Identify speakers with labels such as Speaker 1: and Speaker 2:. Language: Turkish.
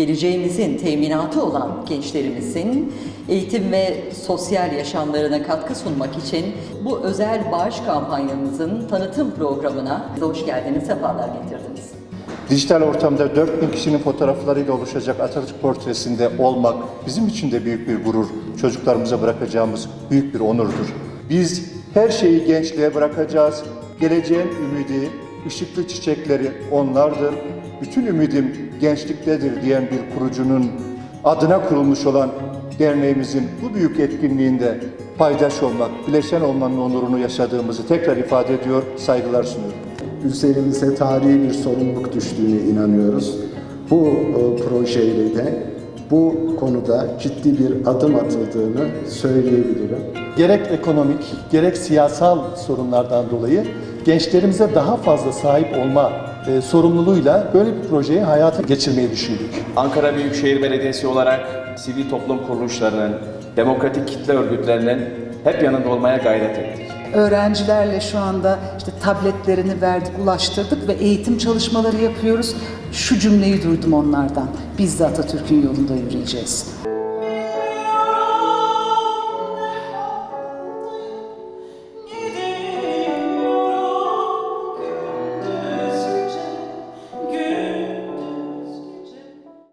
Speaker 1: geleceğimizin teminatı olan gençlerimizin eğitim ve sosyal yaşamlarına katkı sunmak için bu özel bağış kampanyamızın tanıtım programına hoş geldiniz, sefalar getirdiniz.
Speaker 2: Dijital ortamda 4000 kişinin fotoğraflarıyla oluşacak Atatürk portresinde olmak bizim için de büyük bir gurur. Çocuklarımıza bırakacağımız büyük bir onurdur. Biz her şeyi gençliğe bırakacağız. Geleceğin ümidi, ışıklı çiçekleri onlardır. Bütün ümidim gençliktedir diyen bir kurucunun adına kurulmuş olan derneğimizin bu büyük etkinliğinde paydaş olmak, bileşen olmanın onurunu yaşadığımızı tekrar ifade ediyor, saygılar sunuyorum.
Speaker 3: üzerimize tarihi bir sorumluluk düştüğüne inanıyoruz. Bu e, projeyle de bu konuda ciddi bir adım atıldığını söyleyebilirim.
Speaker 4: gerek ekonomik gerek siyasal sorunlardan dolayı gençlerimize daha fazla sahip olma e, sorumluluğuyla böyle bir projeyi hayata geçirmeyi düşündük.
Speaker 5: Ankara Büyükşehir Belediyesi olarak sivil toplum kuruluşlarının, demokratik kitle örgütlerinin hep yanında olmaya gayret ettik.
Speaker 6: Öğrencilerle şu anda işte tabletlerini verdik, ulaştırdık ve eğitim çalışmaları yapıyoruz. Şu cümleyi duydum onlardan. Biz de Atatürk'ün yolunda yürüyeceğiz.